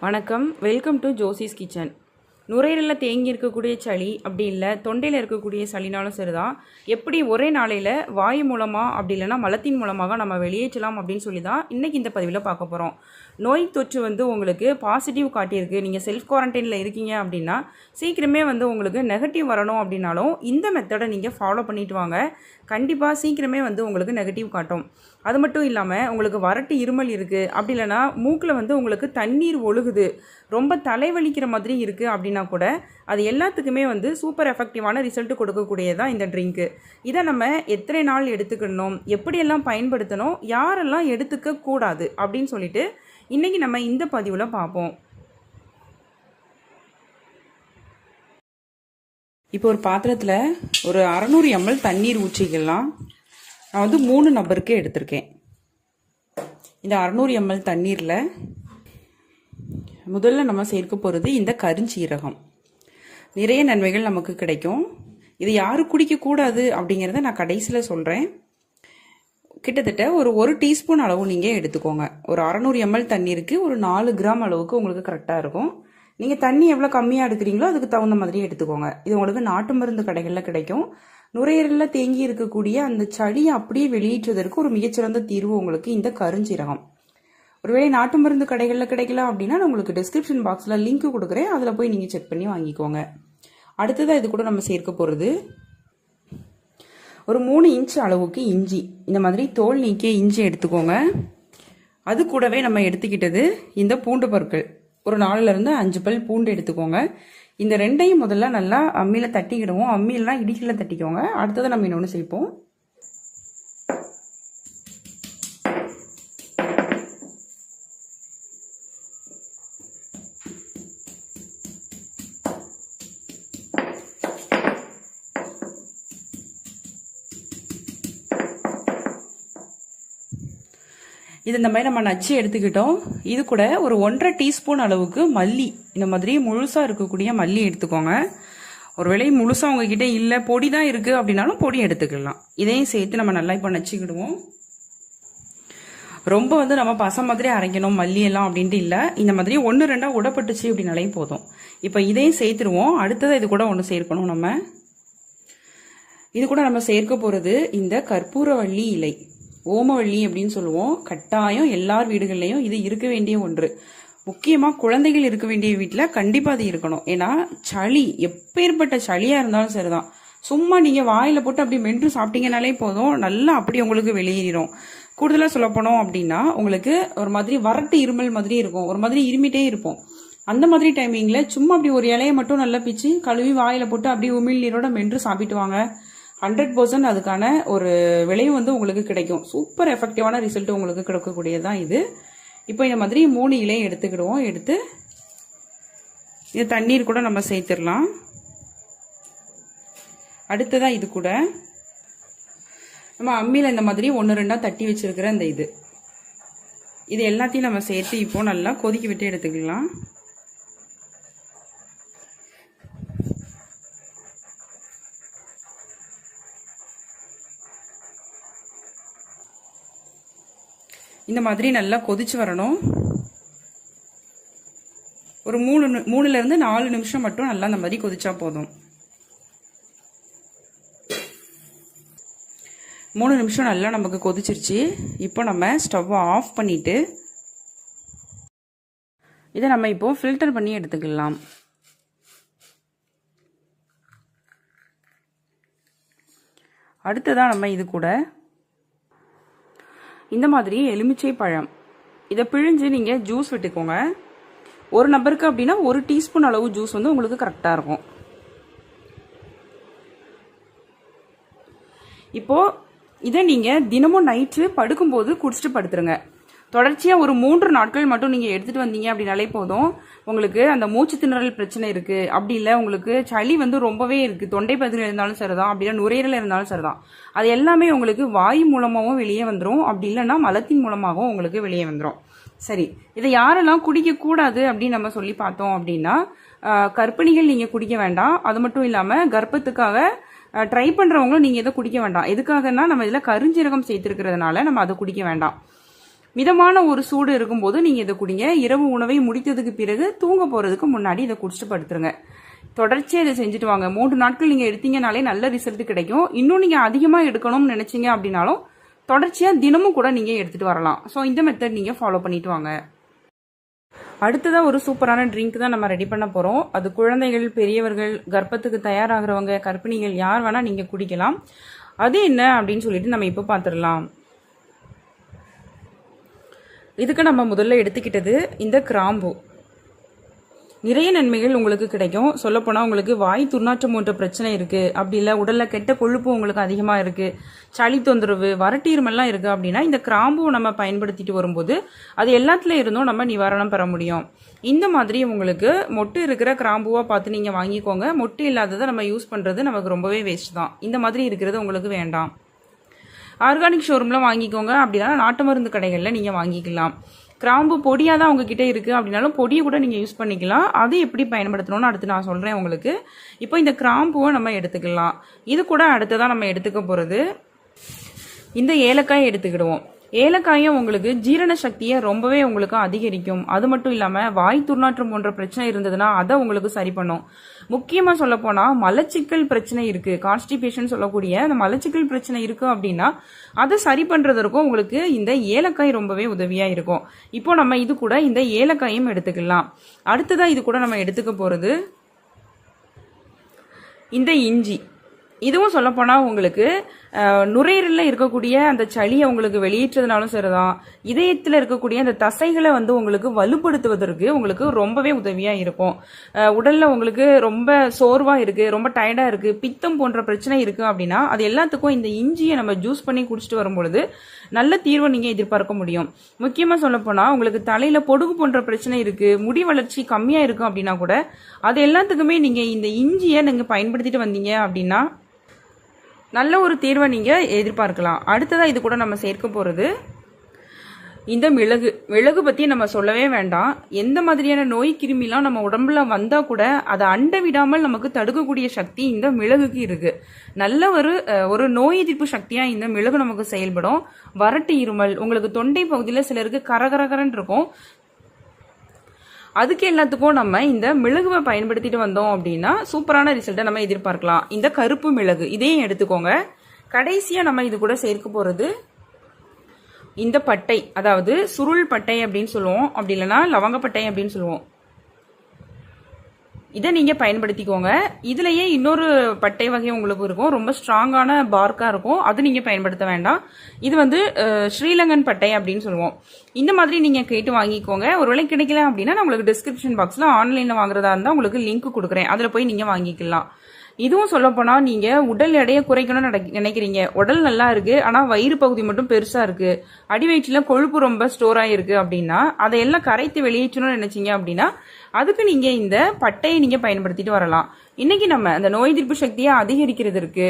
வணக்கம் welcome to Josie's kitchen நுரையீரலில் தேங்கி இருக்கக்கூடிய சளி அப்படி இல்லை தொண்டையில் இருக்கக்கூடிய சளினாலும் சரிதான். எப்படி ஒரே நாளையில் வாயு மூலமாக அப்படி இல்லைன்னா மலத்தின் மூலமாக நம்ம வெளியேற்றலாம் அப்படின்னு சொல்லி தான் இன்றைக்கி இந்த பதிவில் பார்க்க போகிறோம் நோய் தொற்று வந்து உங்களுக்கு பாசிட்டிவ் காட்டியிருக்கு. நீங்கள் செல்ஃப் குவாரண்டைனில் இருக்கீங்க அப்படின்னா சீக்கிரமே வந்து உங்களுக்கு நெகட்டிவ் வரணும் அப்படின்னாலும் இந்த மெத்தடை நீங்கள் ஃபாலோ பண்ணிட்டு வாங்க. கண்டிப்பாக சீக்கிரமே வந்து உங்களுக்கு நெகட்டிவ் காட்டும். அது மட்டும் இல்லாமல் உங்களுக்கு வறட்டு இருமல் இருக்குது அப்படி இல்லைன்னா மூக்கில் வந்து உங்களுக்கு தண்ணீர் ஒழுகுது. ரொம்ப தலைவலிக்கிற மாதிரி இருக்குது அப்படின்னா கூட அது எல்லாத்துக்குமே வந்து சூப்பர் எஃபெக்டிவான ரிசல்ட் கொடுக்கக்கூடியதான் இந்த ட்ரிங்க்கு இதை நம்ம எத்தனை நாள் எடுத்துக்கணும் எப்படியெல்லாம் பயன்படுத்தணும் யாரெல்லாம் எடுத்துக்க கூடாது அப்படின்னு சொல்லிட்டு இன்றைக்கி நம்ம இந்த பதிவில் பார்ப்போம். இப்போ ஒரு பாத்திரத்தில் ஒரு அறநூறு எம்எல் தண்ணீர் ஊற்றிக்கலாம். நான் வந்து மூணு நபருக்கு எடுத்திருக்கேன். இந்த அறநூறு எம்எல் தண்ணீரில் முதல்ல நம்ம சேர்க்க போகிறது இந்த கருஞ்சீரகம். நிறைய நன்மைகள் நமக்கு கிடைக்கும். இது யாரும் குடிக்கக்கூடாது அப்படிங்கிறத நான் கடைசியில் சொல்கிறேன் கிட்டத்தட்ட ஒரு ஒரு டீஸ்பூன் அளவு நீங்கள் எடுத்துக்கோங்க. ஒரு அறநூறு எம்எல் தண்ணீருக்கு ஒரு நாலு கிராம் அளவுக்கு உங்களுக்கு கரெக்டாக இருக்கும். நீங்கள் தண்ணி எவ்வளோ கம்மியாக எடுக்கிறீங்களோ அதுக்கு தகுந்த மாதிரி எடுத்துக்கோங்க. இது உங்களுக்கு நாட்டு மருந்து கடைகளில் கிடைக்கும். நுரையீரலில் தேங்கி இருக்கக்கூடிய அந்த சளியை அப்படியே வெளியேற்றுவதற்கு ஒரு மிகச்சிறந்த தீர்வு உங்களுக்கு இந்த கருஞ்சீரகம். ஒருவேளை நாட்டு மருந்து கடைகளில் கிடைக்கல அப்படின்னா நான் உங்களுக்கு டிஸ்கிரிப்ஷன் பாக்ஸில் லிங்க் கொடுக்குறேன். அதில் போய் நீங்கள் செக் பண்ணி வாங்கிக்கோங்க. அடுத்ததாக இது கூட நம்ம சேர்க்க போகிறது ஒரு மூணு இன்ச் அளவுக்கு இஞ்சி. இந்த மாதிரி தோல் நீக்கிய இஞ்சி எடுத்துக்கோங்க. அது கூடவே நம்ம எடுத்துக்கிட்டது இந்த பூண்டு பொருட்கள் ஒரு நாலுலேருந்து அஞ்சு பல் பூண்டு எடுத்துக்கோங்க. இந்த ரெண்டையும் முதல்ல நல்லா அம்மியில் தட்டிக்கிடுவோம். அம்மியிலாம் இடிக்கல தட்டிக்கோங்க. அடுத்ததை நம்ம இன்னொன்று சேர்ப்போம். இது இந்த மாதிரி நம்ம நச்சு எடுத்துக்கிட்டோம். இது கூட ஒரு ஒன்றரை டீஸ்பூன் அளவுக்கு மல்லி. இந்த மாதிரி முழுசாக இருக்கக்கூடிய மல்லி எடுத்துக்கோங்க. ஒருவேளை முழுசாக உங்ககிட்ட இல்லை பொடி தான் இருக்குது அப்படின்னாலும் பொடி எடுத்துக்கலாம். இதையும் சேர்த்து நம்ம நல்லா இப்போ நச்சுக்கிடுவோம். ரொம்ப வந்து நம்ம பசம் மாதிரி அரைக்கணும் மல்லி எல்லாம் அப்படின்ட்டு இல்லை. இந்த மாதிரி ஒன்று ரெண்டாக உடப்பட்டுச்சு அப்படின்னாலே போதும். இப்போ இதையும் சேர்த்துருவோம். அடுத்ததை இது கூட ஒன்று சேர்க்கணும் நம்ம. இது கூட நம்ம சேர்க்க போகிறது இந்த கற்பூரவள்ளி இலை. ஓமவள்ளி அப்படின்னு சொல்லுவோம். கட்டாயம் எல்லார் வீடுகள்லையும் இது இருக்க வேண்டிய ஒன்று. முக்கியமாக குழந்தைகள் இருக்க வேண்டிய வீட்டில் கண்டிப்பாக அது இருக்கணும். ஏன்னா சளி எப்பேற்பட்ட சளியாக இருந்தாலும் சரிதான். சும்மா நீங்கள் வாயில் போட்டு அப்படி மென்று சாப்பிட்டீங்கனாலே போதும். நல்லா அப்படி உங்களுக்கு வெளியேறிடும் கூடுதலாக சொல்லப்போனோம் அப்படின்னா உங்களுக்கு ஒரு மாதிரி வறட்டு இருமல் மாதிரி இருக்கும். ஒரு மாதிரி இருமிட்டே இருப்போம். அந்த மாதிரி டைமிங்கில் சும்மா அப்படி ஒரு இலையை மட்டும் நல்லா பிச்சு கழுவி வாயில் போட்டு அப்படியே உமிழ் நீரோட மென்று சாப்பிட்டு வாங்க ஹண்ட்ரட் பர்சன்ட் அதுக்கான ஒரு விலையும் வந்து உங்களுக்கு கிடைக்கும். சூப்பர் எஃபெக்டிவான ரிசல்ட் உங்களுக்கு கிடைக்கக்கூடியது தான் இது. இப்போ இந்த மாதிரி மூணு இலையும் எடுத்துக்கிடுவோம். எடுத்து இது தண்ணீர் கூட நம்ம சேர்த்துடலாம். அடுத்ததான் இது கூட நம்ம அம்மியில் இந்த மாதிரி ஒன்று ரெண்டாக தட்டி வச்சிருக்கிற இந்த இது. இது எல்லாத்தையும் நம்ம சேர்த்து இப்போ நல்லா கொதிக்க விட்டு எடுத்துக்கலாம். இந்த மாதிரி நல்லா கொதிச்சு வரணும். ஒரு மூணு மூணுலேருந்து மூணுல இருந்து நாலு நிமிஷம் மட்டும் நல்லா இந்த மாதிரி கொதிச்சா போதும். மூணு நிமிஷம் நல்லா நமக்கு கொதிச்சிருச்சு. இப்போ நம்ம ஸ்டவ்வை ஆஃப் பண்ணிட்டு இதை நம்ம இப்போ ஃபில்டர் பண்ணி எடுத்துக்கலாம். அடுத்ததான் நம்ம இது கூட இந்த மாதிரி எலுமிச்சை பழம். இதை பிழிஞ்சு நீங்கள் ஜூஸ் விட்டுக்கோங்க. ஒரு நபருக்கு அப்படின்னா ஒரு டீஸ்பூன் அளவு ஜூஸ் வந்து உங்களுக்கு கரெக்டாக இருக்கும். இப்போது இதை நீங்கள் தினமும் நைட்டு படுக்கும்போது குடிச்சிட்டு படுத்துருங்க. தொடர்ச்சியாக ஒரு மூன்று நாட்கள் மட்டும் நீங்கள் எடுத்துகிட்டு வந்தீங்க அப்படின்னாலே போதும். உங்களுக்கு அந்த மூச்சு திணறல் பிரச்சனை இருக்குது அப்படி இல்லை உங்களுக்கு சளி வந்து ரொம்பவே இருக்குது தொண்டை பகுதியில் இருந்தாலும் சரிதான். அப்படின்னா நுரையீரல் இருந்தாலும் சரிதான். அது எல்லாமே உங்களுக்கு வாயு மூலமாகவும் வெளியே வந்துடும் அப்படி இல்லைன்னா மலத்தின் மூலமாகவும் உங்களுக்கு வெளியே வந்துடும் சரி இதை யாரெல்லாம் குடிக்கக்கூடாது அப்படின்னு நம்ம சொல்லி பார்த்தோம் அப்படின்னா ஆஹ், கர்ப்பிணிகள் நீங்கள் குடிக்க வேண்டாம். அது மட்டும் இல்லாமல் கர்ப்பத்துக்காக ட்ரை பண்ணுறவங்களும் நீங்கள் எதை குடிக்க வேண்டாம். எதுக்காகன்னா நம்ம இதில் கருஞ்சீரகம் சேர்த்துருக்கிறதுனால நம்ம அதை குடிக்க வேண்டாம். மிதமான ஒரு சூடு இருக்கும்போது நீங்கள் இதை குடிங்க. இரவு உணவை முடித்ததுக்கு பிறகு தூங்க போகிறதுக்கு முன்னாடி இதை குடிச்சிட்டு படுத்துருங்க. தொடர்ச்சியாக இதை செஞ்சுட்டு வாங்க. மூன்று நாட்கள் நீங்கள் எடுத்தீங்கனாலே நல்ல ரிசல்ட் கிடைக்கும். இன்னும் நீங்கள் அதிகமாக எடுக்கணும்னு நினச்சிங்க அப்படின்னாலும் தொடர்ச்சியாக தினமும் கூட நீங்கள் எடுத்துகிட்டு வரலாம். ஸோ இந்த மெத்தட் நீங்கள் ஃபாலோ பண்ணிட்டு வாங்க. அடுத்ததாக ஒரு சூப்பரான ட்ரிங்க் தான் நம்ம ரெடி பண்ண போகிறோம் அது குழந்தைகள் பெரியவர்கள் கர்ப்பத்துக்கு தயாராகிறவங்க கர்ப்பிணிகள் யார் வேணால் நீங்கள் குடிக்கலாம். அது என்ன அப்படின்னு சொல்லிட்டு நம்ம இப்போ பார்த்துடலாம் இதுக்கு நம்ம முதல்ல எடுத்துக்கிட்டது இந்த கிராம்பு. நிறைய நன்மைகள் உங்களுக்கு கிடைக்கும். சொல்லப்போனால் உங்களுக்கு வாய் துர்நாற்றம் போன்ற பிரச்சனை இருக்குது அப்படி இல்லை உடலில் கெட்ட கொழுப்பு உங்களுக்கு அதிகமாக இருக்குது சளி தொந்தரவு வரட்டீர்மெல்லாம் இருக்குது அப்படின்னா இந்த கிராம்புவை நம்ம பயன்படுத்திட்டு வரும்போது அது எல்லாத்துல இருந்தும் நம்ம நிவாரணம் பெற முடியும். இந்த மாதிரி உங்களுக்கு மொட்டு இருக்கிற கிராம்புவாக பார்த்து நீங்கள் வாங்கிக்கோங்க. மொட்டு இல்லாததை நம்ம யூஸ் பண்ணுறது நமக்கு ரொம்பவே வேஸ்ட் தான். இந்த மாதிரி இருக்கிறது உங்களுக்கு வேண்டாம். ஆர்கானிக் ஷோரூமில் வாங்கிக்கோங்க. அப்படின்னா நாட்டு மருந்து கடைகளில் நீங்கள் வாங்கிக்கலாம். கிராம்பு பொடியாக தான் உங்ககிட்ட இருக்குது அப்படின்னாலும் பொடியை கூட நீங்கள் யூஸ் பண்ணிக்கலாம். அது எப்படி பயன்படுத்தணும்னு அடுத்து நான் சொல்கிறேன் உங்களுக்கு. இப்போ இந்த கிராம்புவை நம்ம எடுத்துக்கலாம். இது கூட அடுத்ததான் நம்ம எடுத்துக்க போகிறது இந்த ஏலக்காயை எடுத்துக்கிடுவோம். ஏலக்காயும் உங்களுக்கு ஜீரண சக்தியை ரொம்பவே உங்களுக்கு அதிகரிக்கும். அது மட்டும் இல்லாமல் வாய் துர்நாற்றம் போன்ற பிரச்சனை இருந்ததுன்னா அதை உங்களுக்கு சரி பண்ணும். முக்கியமாக சொல்ல போனால் மலச்சிக்கல் பிரச்சனை இருக்குது கான்ஸ்டிபேஷன் சொல்லக்கூடிய அந்த மலச்சிக்கல் பிரச்சனை இருக்குது அப்படின்னா அதை சரி பண்ணுறதற்கும் உங்களுக்கு இந்த ஏலக்காய் ரொம்பவே உதவியாக இருக்கும். இப்போ நம்ம இது கூட இந்த ஏலக்காயும் எடுத்துக்கலாம். அடுத்ததாக இது கூட நம்ம எடுத்துக்க போகிறது இந்த இஞ்சி. இதுவும் சொல்லப்போனால் உங்களுக்கு நுரையீரலில் இருக்கக்கூடிய அந்த சளியை உங்களுக்கு வெளியேற்றதுனாலும் சரிதான். இதயத்தில் இருக்கக்கூடிய அந்த தசைகளை வந்து உங்களுக்கு வலுப்படுத்துவதற்கு உங்களுக்கு ரொம்பவே உதவியாக இருக்கும். உடலில் உங்களுக்கு ரொம்ப சோர்வாக இருக்குது ரொம்ப டயர்டாக இருக்குது பித்தம் போன்ற பிரச்சனை இருக்குது அப்படின்னா அது எல்லாத்துக்கும் இந்த இஞ்சியை நம்ம ஜூஸ் பண்ணி குடிச்சிட்டு வரும்பொழுது நல்ல தீர்வை நீங்கள் எதிர்பார்க்க முடியும். முக்கியமாக சொல்லப்போனால் உங்களுக்கு தலையில் பொடுகு போன்ற பிரச்சனை இருக்குது முடி வளர்ச்சி கம்மியாக இருக்கும் அப்படின்னா கூட அது எல்லாத்துக்குமே நீங்கள் இந்த இஞ்சியை நீங்கள் பயன்படுத்திட்டு வந்தீங்க அப்படின்னா நல்ல ஒரு தீர்வை நீங்கள் எதிர்பார்க்கலாம். அடுத்ததாக இது கூட நம்ம சேர்க்க போகிறது இந்த மிளகு. மிளகு பற்றி நம்ம சொல்லவே வேண்டாம். எந்த மாதிரியான நோய் கிருமிலாம் நம்ம உடம்புல வந்தால் கூட அதை அண்ட விடாமல் நமக்கு தடுக்கக்கூடிய சக்தி இந்த மிளகுக்கு இருக்குது நல்ல ஒரு ஒரு நோய் எதிர்ப்பு சக்தியாக இந்த மிளகு நமக்கு செயல்படும். வறட்டு இருமல் உங்களுக்கு தொண்டை பகுதியில் சிலருக்கு கரகரகரன் இருக்கும். அதுக்கு எல்லாத்துக்கும் நம்ம இந்த மிளகுவை பயன்படுத்திட்டு வந்தோம் அப்படின்னா சூப்பரான ரிசல்ட்டை நம்ம எதிர்பார்க்கலாம். இந்த கருப்பு மிளகு இதையும் எடுத்துக்கோங்க. கடைசியாக நம்ம இது கூட சேர்க்க போகிறது இந்த பட்டை அதாவது சுருள் பட்டை அப்படின்னு சொல்லுவோம். அப்படி இல்லைன்னா லவங்கப்பட்டை அப்படின்னு சொல்லுவோம். இதை நீங்கள் பயன்படுத்திக்கோங்க. இதுலேயே இன்னொரு பட்டை வகை உங்களுக்கு இருக்கும். ரொம்ப ஸ்ட்ராங்கான பார்க்காக இருக்கும். அது நீங்கள் பயன்படுத்த வேண்டாம். இது வந்து ஸ்ரீலங்கன் பட்டை அப்படின்னு சொல்லுவோம். இந்த மாதிரி நீங்கள் கேட்டு வாங்கிக்கோங்க. ஒருவேளை கிடைக்கல அப்படின்னா நான் உங்களுக்கு டிஸ்கிரிப்ஷன் பாக்ஸில் ஆன்லைனில் வாங்குறதா இருந்தால் உங்களுக்கு லிங்க் கொடுக்குறேன். அதில் போய் நீங்கள் வாங்கிக்கலாம். இதுவும் சொல்லப்போனால் நீங்கள் உடல் எடையை குறைக்கணும்னு நினைக்கிறீங்க. உடல் நல்லா இருக்குது ஆனால் வயிறு பகுதி மட்டும் பெருசாக இருக்குது அடி கொழுப்பு ரொம்ப ஸ்டோர் ஆகிருக்கு அப்படின்னா அதையெல்லாம் கரைத்து வெளியேற்றணும்னு நினச்சிங்க அப்படின்னா அதுக்கு நீங்கள் இந்த பட்டையை நீங்கள் பயன்படுத்திட்டு வரலாம். இன்றைக்கி நம்ம அந்த நோய் எதிர்ப்பு சக்தியை அதிகரிக்கிறதுக்கு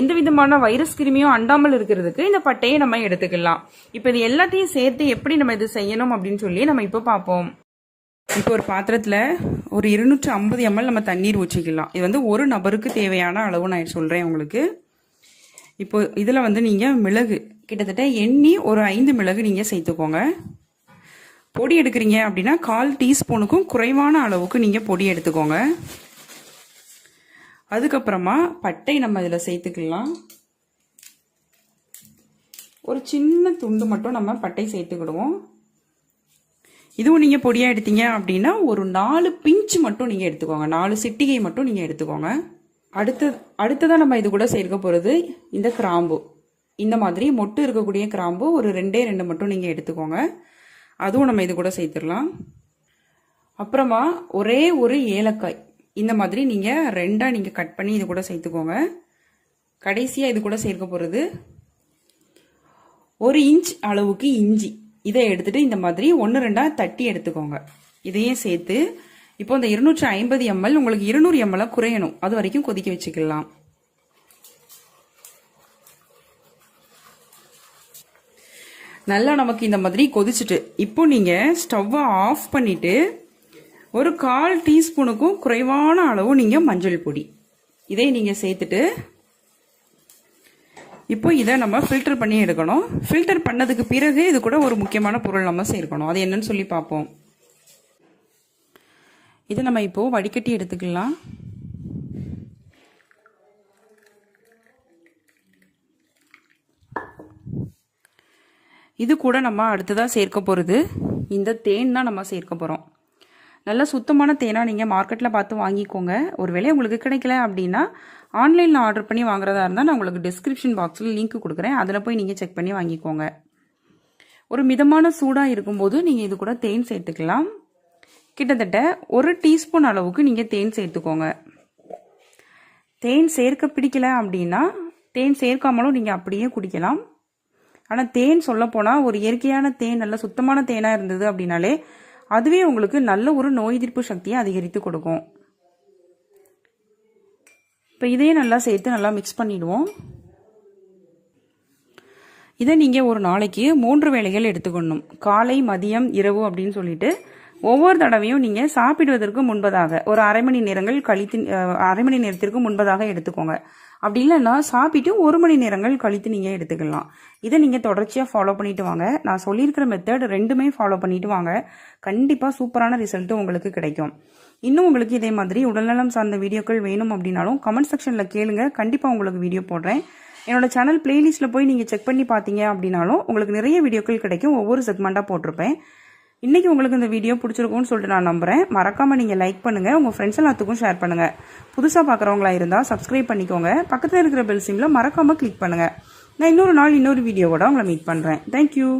எந்த விதமான வைரஸ் கிருமியும் அண்டாமல் இருக்கிறதுக்கு இந்த பட்டையை நம்ம எடுத்துக்கலாம். இப்போ இது எல்லாத்தையும் சேர்த்து எப்படி நம்ம இது செய்யணும் அப்படின்னு சொல்லி நம்ம இப்போ பார்ப்போம். இப்போ ஒரு பாத்திரத்தில் ஒரு இருநூற்று ஐம்பது எம்எல் நம்ம தண்ணீர் ஊற்றிக்கலாம். இது வந்து ஒரு நபருக்கு தேவையான அளவு நான் சொல்கிறேன் உங்களுக்கு. இப்போ இதில் வந்து நீங்கள் மிளகு கிட்டத்தட்ட எண்ணி ஒரு ஐந்து மிளகு நீங்கள் சேர்த்துக்கோங்க. பொடி எடுக்கிறீங்க அப்படின்னா கால் டீஸ்பூனுக்கும் குறைவான அளவுக்கு நீங்கள் பொடி எடுத்துக்கோங்க. அதுக்கப்புறமா பட்டை நம்ம இதில் சேர்த்துக்கலாம். ஒரு சின்ன துண்டு மட்டும் நம்ம பட்டை சேர்த்துக்கிடுவோம். இதுவும் நீங்கள் பொடியாக எடுத்தீங்க அப்படின்னா ஒரு நாலு பிஞ்சு மட்டும் நீங்கள் எடுத்துக்கோங்க. நாலு சிட்டிகை மட்டும் நீங்கள் எடுத்துக்கோங்க. அடுத்து அடுத்ததாக நம்ம இது கூட சேர்க்க போகிறது இந்த கிராம்பு. இந்த மாதிரி மொட்டு இருக்கக்கூடிய கிராம்பு ஒரு ரெண்டே ரெண்டு மட்டும் நீங்கள் எடுத்துக்கோங்க. அதுவும் நம்ம இது கூட சேர்த்துடலாம். அப்புறமா ஒரே ஒரு ஏலக்காய். இந்த மாதிரி நீங்கள் ரெண்டாக நீங்கள் கட் பண்ணி இது கூட சேர்த்துக்கோங்க. கடைசியாக இது கூட சேர்க்க போகிறது ஒரு இன்ச் அளவுக்கு இஞ்சி. இதை எடுத்துட்டு இந்த மாதிரி ஒன்று ரெண்டா தட்டி எடுத்துக்கோங்க. இதையும் சேர்த்து இப்போ இந்த இருநூற்றி ஐம்பது எம்எல் உங்களுக்கு இருநூறு எம்எல் குறையணும். அது வரைக்கும் கொதிக்க வச்சுக்கலாம். நல்லா நமக்கு இந்த மாதிரி கொதிச்சுட்டு இப்போ நீங்க ஸ்டவ்வை ஆஃப் பண்ணிட்டு ஒரு கால் டீஸ்பூனுக்கும் குறைவான அளவு நீங்க மஞ்சள் பொடி. இதை நீங்க சேர்த்துட்டு இப்போ இதை நம்ம ஃபில்டர் பண்ணி எடுக்கணும். ஃபில்டர் பண்ணதுக்கு பிறகு இது கூட ஒரு முக்கியமான பொருள் நம்ம சேர்க்கணும். அது என்னன்னு சொல்லி பார்ப்போம். இதை நம்ம இப்போ வடிகட்டி எடுத்துக்கலாம். இது கூட நம்ம அடுத்ததாக சேர்க்க போகிறது இந்த தேன் தான் நம்ம சேர்க்க போகிறோம் நல்ல சுத்தமான தேனாக நீங்கள் மார்க்கெட்டில் பார்த்து வாங்கிக்கோங்க. ஒருவேளை உங்களுக்கு கிடைக்கல அப்படின்னா ஆன்லைனில் ஆர்டர் பண்ணி வாங்குறதா இருந்தால் நான் உங்களுக்கு டிஸ்கிரிப்ஷன் பாக்ஸில் லிங்க் கொடுக்குறேன். அதில் போய் நீங்கள் செக் பண்ணி வாங்கிக்கோங்க. ஒரு மிதமான சூடாக இருக்கும்போது நீங்கள் இது கூட தேன் சேர்த்துக்கலாம். கிட்டத்தட்ட ஒரு டீஸ்பூன் அளவுக்கு நீங்கள் தேன் சேர்த்துக்கோங்க. தேன் சேர்க்க பிடிக்கல அப்படின்னா தேன் சேர்க்காமலும் நீங்கள் அப்படியே குடிக்கலாம். ஆனால் தேன் சொல்லப்போனால் ஒரு இயற்கையான தேன் நல்ல சுத்தமான தேனாக இருந்தது அப்படின்னாலே அதுவே உங்களுக்கு நல்ல ஒரு நோய் எதிர்ப்பு சக்தியை அதிகரித்து கொடுக்கும். இப்போ இதையும் நல்லா சேர்த்து நல்லா மிக்ஸ் பண்ணிவிடுவோம் இதை நீங்கள் ஒரு நாளைக்கு மூன்று வேளைகள் எடுத்துக்கணும். காலை மதியம் இரவு அப்படின்னு சொல்லிட்டு ஒவ்வொரு தடவையும் நீங்கள் சாப்பிடுவதற்கு முன்பதாக ஒரு அரை மணி நேரங்கள் கழித்து அரை மணி நேரத்திற்கு முன்பதாக எடுத்துக்கோங்க. அப்படி இல்லைன்னா சாப்பிட்டு ஒரு மணி நேரங்கள் கழித்து நீங்கள் எடுத்துக்கலாம். இதை நீங்கள் தொடர்ச்சியாக ஃபாலோ பண்ணிட்டு வாங்க. நான் சொல்லியிருக்கிற மெத்தட் ரெண்டுமே ஃபாலோ பண்ணிட்டு வாங்க. கண்டிப்பாக சூப்பரான ரிசல்ட்டு உங்களுக்கு கிடைக்கும். இன்னும் உங்களுக்கு இதே மாதிரி உடல்நலம் சார்ந்த வீடியோக்கள் வேணும் அப்படின்னாலும் கமெண்ட் செக்ஷனில் கேளுங்க. கண்டிப்பாக உங்களுக்கு வீடியோ போடுறேன். என்னோட சேனல் பிளேலிஸ்ட்டில் போய் நீங்கள் செக் பண்ணி பார்த்தீங்க அப்படின்னாலும் உங்களுக்கு நிறைய வீடியோக்கள் கிடைக்கும். ஒவ்வொரு செக்மெண்ட்டாக போட்டிருப்பேன். இன்றைக்கி உங்களுக்கு இந்த வீடியோ பிடிச்சிருக்கும்னு சொல்லிட்டு நான் நம்புகிறேன் மறக்காமல் நீங்கள் லைக் பண்ணுங்கள் உங்கள் ஃப்ரெண்ட்ஸ் எல்லாத்துக்கும் ஷேர் பண்ணுங்கள் புதுசாக பார்க்குறவங்களா இருந்தால் சப்ஸ்கிரைப் பண்ணிக்கோங்க. பக்கத்தில் இருக்கிற பெல் சிம்மில் மறக்காமல் கிளிக் பண்ணுங்கள் நான் இன்னொரு நாள் இன்னொரு வீடியோவோட உங்களை மீட் பண்ணுறேன் தேங்க்யூ